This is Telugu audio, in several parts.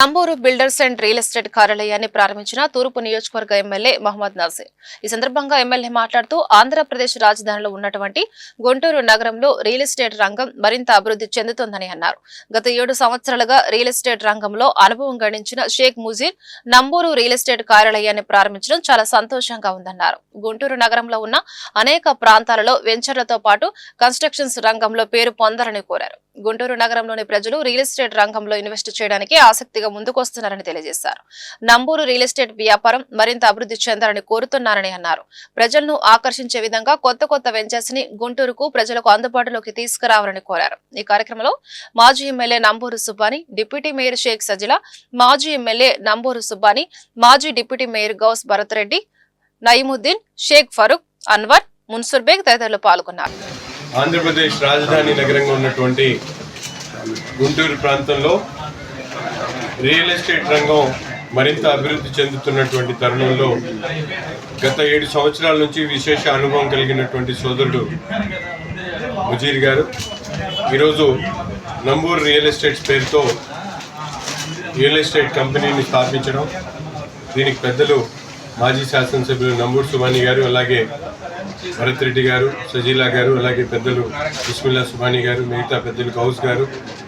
Namburu builders and real estate కార్యాలయాన్ని ప్రారంభించిన తూర్పు నియోజకవర్గ ఎమ్మెల్యే మహమ్మద్ నజీర్. ఈ సందర్భంగా ఎమ్మెల్యే మాట్లాడుతూ ఆంధ్రప్రదేశ్ రాజధానిలో ఉన్నటువంటి గుంటూరు నగరంలో రియల్ ఎస్టేట్ రంగం మరింత అభివృద్ధి చెందుతోందని అన్నారు. గత ఏడు సంవత్సరాలుగా రియల్ ఎస్టేట్ రంగంలో అనుభవం గణించిన షేక్ ముజీర్ నంబూరు రియల్ ఎస్టేట్ కార్యాలయాన్ని ప్రారంభించడం చాలా సంతోషంగా ఉందన్నారు. గుంటూరు నగరంలో ఉన్న అనేక ప్రాంతాలలో వెంచర్లతో పాటు కన్స్ట్రక్షన్స్ రంగంలో పేరు పొందాలని కోరారు. గుంటూరు నగరంలోని ప్రజలు రియల్ ఎస్టేట్ రంగంలో ఇన్వెస్ట్ చేయడానికి ఆసక్తిగా ముందుకొస్తున్నారని తెలియజేశారు. నంబూరు రియల్ ఎస్టేట్ వ్యాపారం మరింత అభివృద్ధి చెందాలని కోరుతున్నారని అన్నారు. ప్రజలను ఆకర్షించే విధంగా కొత్త కొత్త వెంచర్స్ని గుంటూరుకు ప్రజలకు అందుబాటులోకి తీసుకురావాలని కోరారు. ఈ కార్యక్రమంలో మాజీ MLA Namburu Subbani deputy mayor Sheikh Sajila మాజీ ఎమ్మెల్యే నంబూరు సుబ్బాని మాజీ డిప్యూటీ మేయర్ గౌస్ భరత్ రెడ్డి నయీముద్దీన్ షేక్ ఫరూక్ అన్వర్ మున్సూర్ బేగ్ తదితరులు పాల్గొన్నారు. ఆంధ్రప్రదేశ్ రాజధాని నగరంగా ఉన్నటువంటి గుంటూరు ప్రాంతంలో రియల్ ఎస్టేట్ రంగం మరింత అభివృద్ధి చెందుతున్నటువంటి తరుణంలో గత ఏడు సంవత్సరాల నుంచి విశేష అనుభవం కలిగినటువంటి సోదరుడు ముజీర్ గారు. ఈరోజు నంబూరు రియల్ ఎస్టేట్స్ పేరుతో రియల్ ఎస్టేట్ కంపెనీని స్థాపించడం. దీనికి పెద్దలు మాజీ శాసనసభ్యులు నంబూరు సుమాని గారు అలాగే భరత్ రెడ్డి గారు సజీలా గారు అలాగే పెద్దలు బిస్మిల్లా సుబానీ గారు మిగతా పెద్దలు గౌస్ గారు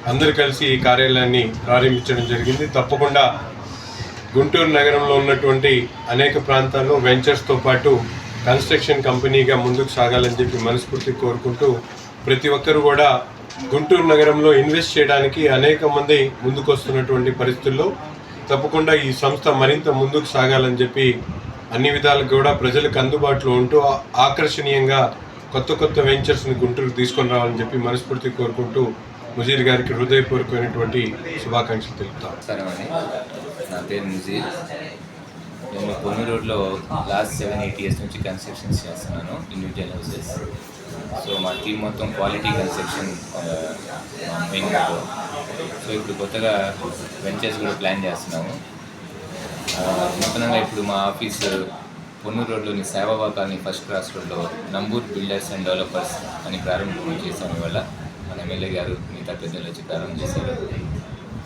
అందరూ కలిసి ఈ కార్యాలయాన్ని ప్రారంభించడం జరిగింది. తప్పకుండా గుంటూరు నగరంలో ఉన్నటువంటి అనేక ప్రాంతాల్లో వెంచర్స్తో పాటు కన్స్ట్రక్షన్ కంపెనీగా ముందుకు సాగాలని చెప్పి మనస్ఫూర్తి కోరుకుంటూ ప్రతి ఒక్కరు కూడా గుంటూరు నగరంలో ఇన్వెస్ట్ చేయడానికి అనేక మంది ముందుకు వస్తున్నటువంటి పరిస్థితుల్లో తప్పకుండా ఈ సంస్థ మరింత ముందుకు సాగాలని చెప్పి అన్ని విధాలు కూడా ప్రజలకు అందుబాటులో ఉంటూ ఆకర్షణీయంగా కొత్త కొత్త వెంచర్స్ని గుంటూరుకు తీసుకొని రావాలని చెప్పి మనస్ఫూర్తి కోరుకుంటూ ముజీర్ గారికి హృదయపూర్వకమైనటువంటి శుభాకాంక్షలు తెలుపుతాం. సరే నా పేరు ముజీర్. నేను పొన్ని రోడ్లో లాస్ట్ సెవెన్ ఎయిట్ ఇయర్స్ నుంచి కన్స్ట్రక్షన్స్ చేస్తున్నాను ఇండివిజువల్ హౌసెస్ సో మా టీం మొత్తం క్వాలిటీ కన్స్ట్రక్షన్ మెయిన్ సో ఇప్పుడు కొత్తగా వెంచర్స్ కూడా ప్లాన్ చేస్తున్నాము. ఆ, నూతనంగా ఇప్పుడు మా ఆఫీస్ పొన్నూరు రోడ్లోని సేవాబా కాలనీ ఫస్ట్ క్రాస్ రోడ్లో నంబూర్ బిల్డర్స్ అండ్ డెవలపర్స్ అని ప్రారంభం చేశాము ఇవాళ. మన ఎమ్మెల్యే గారు మిగతా పెద్దలు వచ్చి ప్రారంభం చేశారు.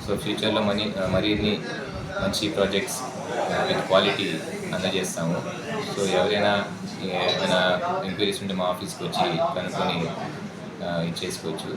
సో ఫ్యూచర్లో మనీ మరిన్ని మంచి ప్రాజెక్ట్స్ విత్ క్వాలిటీ అందజేస్తాము. సో ఎవరైనా ఏమైనా ఎంక్వైరీస్ ఉంటే మా ఆఫీస్కి వచ్చి కనుక్కొని ఇచ్చేసుకోవచ్చు.